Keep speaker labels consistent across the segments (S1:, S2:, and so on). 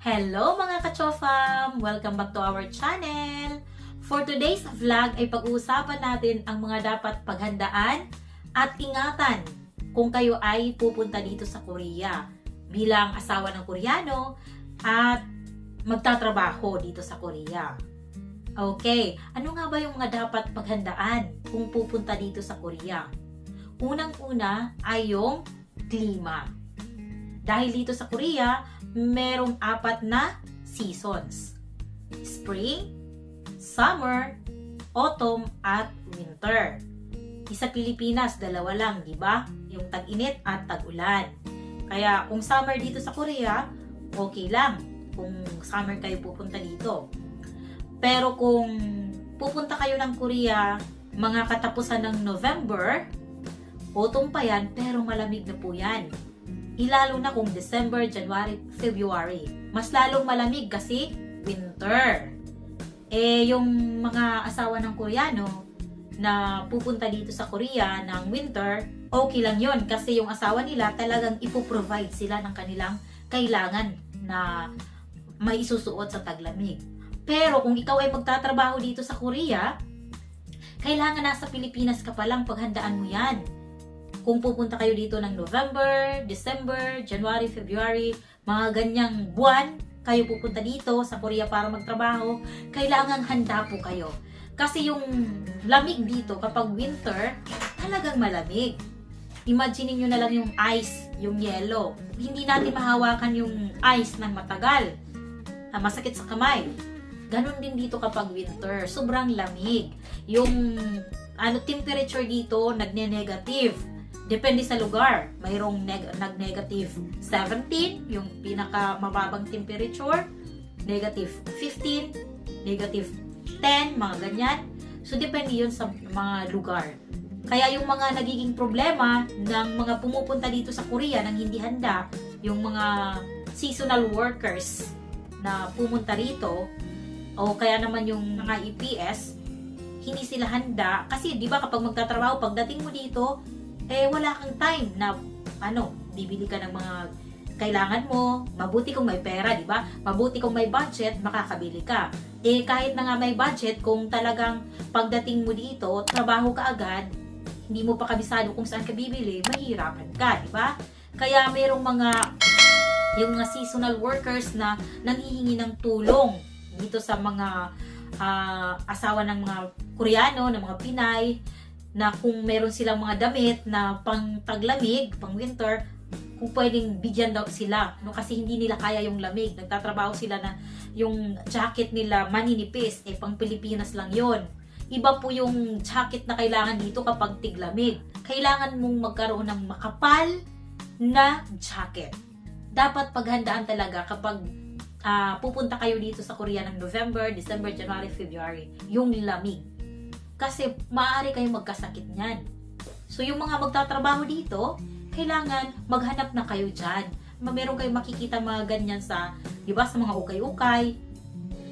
S1: Hello mga kachofam! Welcome back to our channel! For today's vlog ay pag-uusapan natin ang mga dapat paghandaan at ingatan kung kayo ay pupunta dito sa Korea bilang asawa ng Koreano at magtatrabaho dito sa Korea. Okay, ano nga ba yung mga dapat paghandaan kung pupunta dito sa Korea? Unang-una ay yung klima. Dahil dito sa Korea, merong apat na seasons. Spring, summer, autumn, at winter. Sa Pilipinas, dalawa lang, di ba? Yung tag-init at tag-ulan. Kaya kung summer dito sa Korea, okay lang. Kung summer kayo pupunta dito. Pero kung pupunta kayo ng Korea, mga katapusan ng November, autumn pa yan, pero malamig na po yan. Ilalo na kung December, January, February. Mas lalong malamig kasi winter. Eh, yung mga asawa ng Koreano na pupunta dito sa Korea ng winter, okay lang yon kasi yung asawa nila talagang ipoprovide sila ng kanilang kailangan na may isusuot sa taglamig. Pero kung ikaw ay magtatrabaho dito sa Korea, kailangan nasa Pilipinas ka pa lang paghandaan mo yan kung pupunta kayo dito ng November, December, January, February, mga ganyang buwan, kayo pupunta dito sa Korea para magtrabaho, kailangan handa po kayo. Kasi yung lamig dito kapag winter, talagang malamig. Imagine nyo na lang yung ice, yung yellow. Hindi natin mahawakan yung ice ng matagal. Masakit sa kamay. Ganon din dito kapag winter. Sobrang lamig. Yung ano temperature dito nagne-negative. Depende sa lugar. Mayroong neg- nag-negative 17, yung pinaka mababang temperature, negative 15, negative 10, mga ganyan. So, depende yun sa mga lugar. Kaya yung mga nagiging problema ng mga pumupunta dito sa Korea nang hindi handa, yung mga seasonal workers na pumunta rito, o kaya naman yung mga EPS, hindi sila handa. Kasi, di ba, kapag magtatrabaho, pagdating mo dito, eh wala kang time na ano, bibili ka ng mga kailangan mo, mabuti kung may pera, di ba? Mabuti kung may budget, makakabili ka. Eh kahit na nga may budget, kung talagang pagdating mo dito, trabaho ka agad, hindi mo pa kabisado kung saan ka bibili, mahirapan ka, di ba? Kaya mayroong mga yung mga seasonal workers na nanghihingi ng tulong dito sa mga ah, asawa ng mga Koreano, ng mga Pinay, na kung meron silang mga damit na pang taglamig, pang winter, kung pwedeng bigyan daw sila. No? Kasi hindi nila kaya yung lamig. Nagtatrabaho sila na yung jacket nila maninipis, eh pang Pilipinas lang yon Iba po yung jacket na kailangan dito kapag tiglamig. Kailangan mong magkaroon ng makapal na jacket. Dapat paghandaan talaga kapag ah, pupunta kayo dito sa Korea ng November, December, January, February. Yung lamig kasi maaari kayong magkasakit niyan. So, yung mga magtatrabaho dito, kailangan maghanap na kayo dyan. Meron kayong makikita mga ganyan sa, di ba, sa mga ukay-ukay.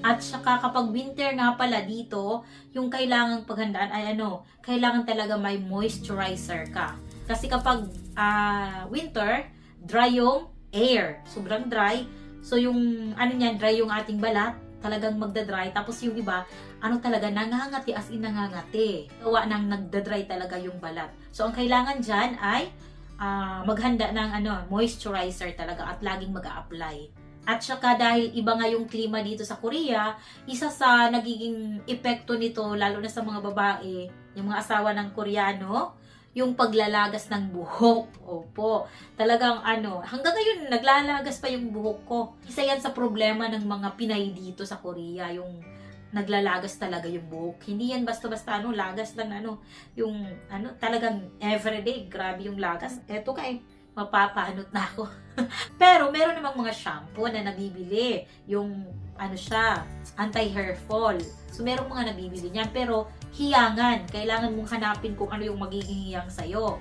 S1: At saka kapag winter nga pala dito, yung kailangang paghandaan ay ano, kailangan talaga may moisturizer ka. Kasi kapag ah, winter, dry yung air. Sobrang dry. So yung ano niyan, dry yung ating balat, talagang magda-dry. Tapos yung iba, ano talaga, nangangati as in nangangati. Gawa ng nagda-dry talaga yung balat. So, ang kailangan dyan ay ah, maghanda ng ano, moisturizer talaga at laging mag apply At saka dahil iba nga yung klima dito sa Korea, isa sa nagiging epekto nito, lalo na sa mga babae, yung mga asawa ng Koreano, yung paglalagas ng buhok. Opo. Talagang ano, hanggang ngayon naglalagas pa yung buhok ko. Isa yan sa problema ng mga Pinay dito sa Korea, yung naglalagas talaga yung buhok. Hindi yan basta-basta ano, lagas lang ano, yung ano, talagang everyday, grabe yung lagas. Eto kay, mapapaanot na ako. Pero meron namang mga shampoo na nabibili. Yung ano siya, anti-hair fall. So merong mga nabibili niyan. Pero hiyangan. Kailangan mong hanapin kung ano yung magiging hiyang sa'yo.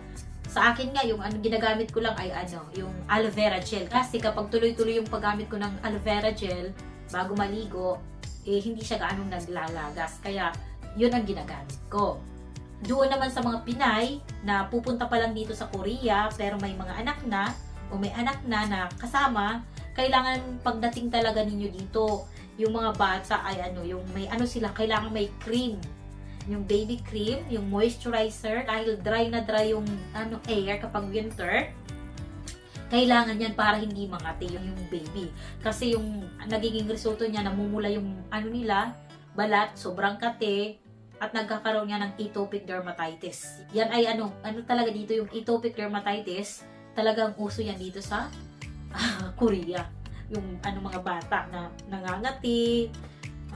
S1: Sa akin nga, yung ano, ginagamit ko lang ay ano, yung aloe vera gel. Kasi kapag tuloy-tuloy yung paggamit ko ng aloe vera gel, bago maligo, eh hindi siya gaano naglalagas. Kaya, yun ang ginagamit ko. Doon naman sa mga Pinay na pupunta pa lang dito sa Korea pero may mga anak na o may anak na na kasama, kailangan pagdating talaga ninyo dito, yung mga bata ay ano, yung may ano sila, kailangan may cream. Yung baby cream, yung moisturizer, dahil dry na dry yung ano air kapag winter, kailangan yan para hindi mangati yung, yung baby. Kasi yung nagiging resulto niya, namumula yung ano nila, balat, sobrang kate, at nagkakaroon niya ng atopic dermatitis. Yan ay ano, ano talaga dito yung atopic dermatitis, talagang uso yan dito sa ah, Korea. Yung ano mga bata na nangangati,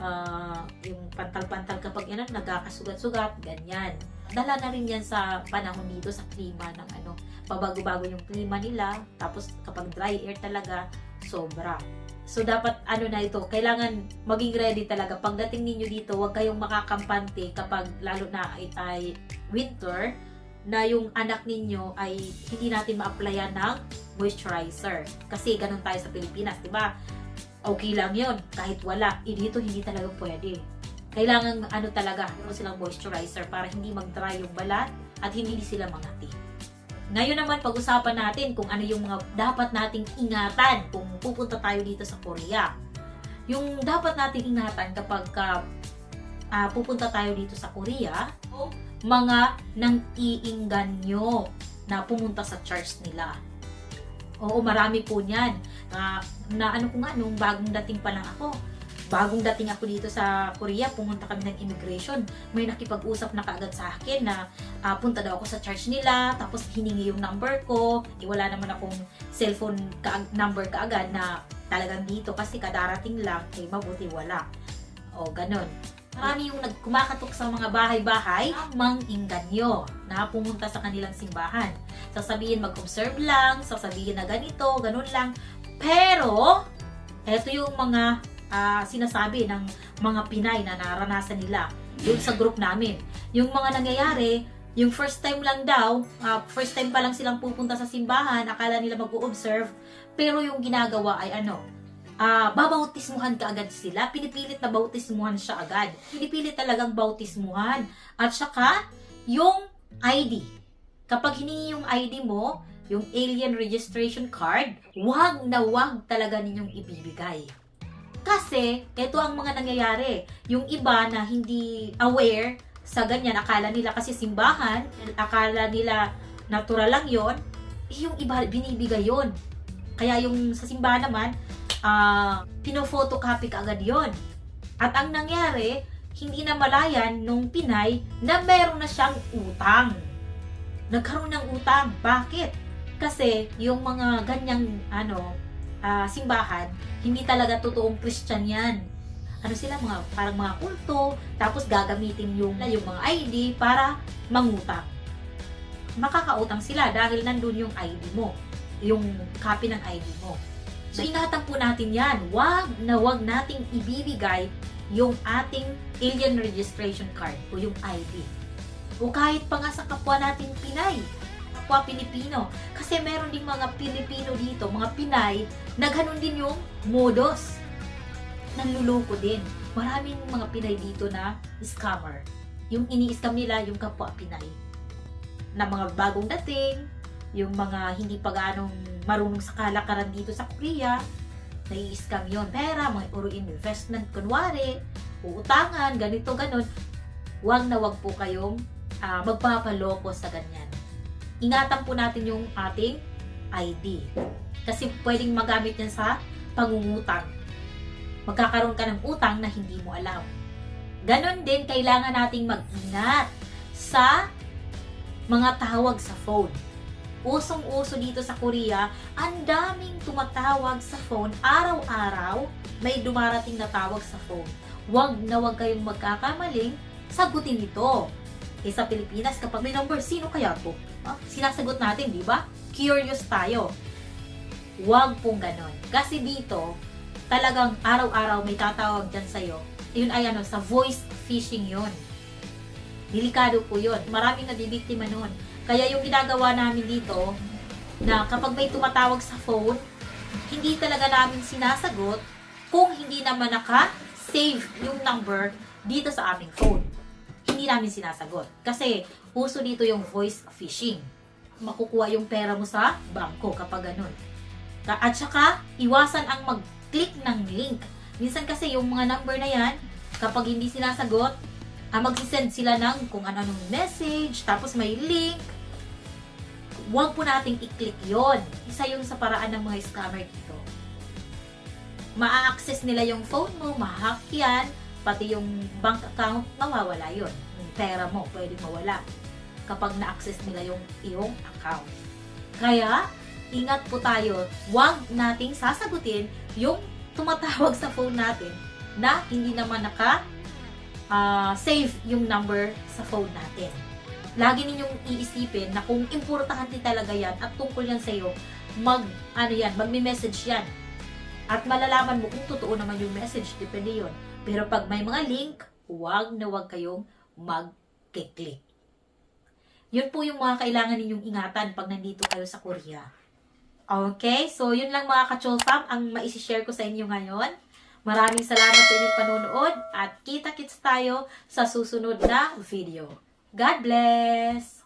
S1: ah, yung pantal-pantal kapag yan, nagkakasugat-sugat, ganyan. Dala na rin yan sa panahon dito sa klima ng ano, pabago-bago yung klima nila, tapos kapag dry air talaga, sobra. So, dapat ano na ito, kailangan maging ready talaga. Pagdating ninyo dito, huwag kayong makakampante kapag lalo na ay, ay winter, na yung anak ninyo ay hindi natin ma-applyan ng moisturizer. Kasi ganun tayo sa Pilipinas, di ba? Okay lang yon kahit wala. Eh, dito hindi talaga pwede. Kailangan ano talaga, meron silang moisturizer para hindi mag-dry yung balat at hindi sila mangati. Ngayon naman, pag-usapan natin kung ano yung mga dapat nating ingatan kung pupunta tayo dito sa Korea. Yung dapat nating ingatan kapag ka, ah, pupunta tayo dito sa Korea, mga nang iingganyo na pumunta sa church nila. Oo, marami po niyan. Na, na ano ko nga, bagong dating pa lang ako, bagong dating ako dito sa Korea, pumunta kami ng immigration. May nakipag-usap na kaagad sa akin na ah, punta daw ako sa church nila, tapos hiningi yung number ko. Eh, wala naman akong cellphone ka- number kaagad na talagang dito kasi kadarating lang, eh mabuti wala. O, ganun. Marami yung nagkumakatok sa mga bahay-bahay, mang inganyo na pumunta sa kanilang simbahan. Sasabihin mag-observe lang, sasabihin na ganito, ganun lang. Pero, eto yung mga ah, sinasabi ng mga Pinay na naranasan nila doon sa group namin. Yung mga nangyayari, yung first time lang daw, ah, first time pa lang silang pupunta sa simbahan, akala nila mag-observe, pero yung ginagawa ay ano, ah babautismuhan ka agad sila. Pinipilit na bautismuhan siya agad. Pinipilit talagang bautismuhan. At saka, yung ID. Kapag hiningi yung ID mo, yung alien registration card, wag na wag talaga ninyong ibibigay. Kasi, ito ang mga nangyayari. Yung iba na hindi aware sa ganyan, akala nila kasi simbahan, akala nila natural lang yon yung iba binibigay yon Kaya yung sa simbahan naman, ah pino-photocopy ka agad yon. At ang nangyari, hindi na malayan nung Pinay na meron na siyang utang. Nagkaroon ng utang. Bakit? Kasi yung mga ganyang ano, ah, simbahan, hindi talaga totoong Christian yan. Ano sila, mga, parang mga kulto, tapos gagamitin yung, yung mga ID para mangutang. Makakautang sila dahil nandun yung ID mo, yung copy ng ID mo. So, ingatan po natin yan. Wag na wag nating ibibigay yung ating alien registration card o yung ID. O kahit pa nga sa kapwa natin Pinay, kapwa Pilipino. Kasi meron din mga Pilipino dito, mga Pinay, naghanon din yung modus. Nanluloko din. Maraming mga Pinay dito na scammer. Yung ini-scam nila, yung kapwa Pinay. Na mga bagong dating, yung mga hindi pa ganong marunong sa kalakaran dito sa Korea, nai-scam yon Pera, mga puro investment, kunwari, uutangan, ganito, ganon. Huwag na wag po kayong ah, magpapaloko sa ganyan. Ingatan po natin yung ating ID. Kasi pwedeng magamit yan sa pangungutang. Magkakaroon ka ng utang na hindi mo alam. Ganon din, kailangan nating mag-ingat sa mga tawag sa phone usong-uso dito sa Korea, ang daming tumatawag sa phone araw-araw, may dumarating na tawag sa phone. Huwag na huwag kayong magkakamaling sagutin ito. Eh sa Pilipinas, kapag may number, sino kaya to? Ah, sinasagot natin, di ba? Curious tayo. Huwag pong ganon. Kasi dito, talagang araw-araw may tatawag dyan sa'yo. Yun ay ano, sa voice phishing yun. Delikado po yun. Maraming nabibiktima nun. Kaya yung ginagawa namin dito, na kapag may tumatawag sa phone, hindi talaga namin sinasagot kung hindi naman naka-save yung number dito sa aming phone. Hindi namin sinasagot. Kasi uso dito yung voice phishing. Makukuha yung pera mo sa bangko kapag ganun. At saka, iwasan ang mag-click ng link. Minsan kasi yung mga number na yan, kapag hindi sinasagot, ah, magsisend sila ng kung ano-anong message, tapos may link. Huwag po nating i-click yon. Isa yung sa paraan ng mga scammer dito. Ma-access nila yung phone mo, ma-hack yan, pati yung bank account, mawawala yon. Pera mo, pwede mawala kapag na-access nila yung iyong account. Kaya, ingat po tayo, huwag nating sasagutin yung tumatawag sa phone natin na hindi naman naka ah, save yung number sa phone natin. Lagi ninyong iisipin na kung importante talaga yan at tungkol yan sa iyo, mag, ano yan, magme-message yan. At malalaman mo kung totoo naman yung message, depende yon. Pero pag may mga link, huwag na huwag kayong mag-click. Yun po yung mga kailangan ninyong ingatan pag nandito kayo sa Korea. Okay? So, yun lang mga ka-chol fam ang maisishare ko sa inyo ngayon. Maraming salamat sa inyong panonood at kita-kits tayo sa susunod na video. God bless!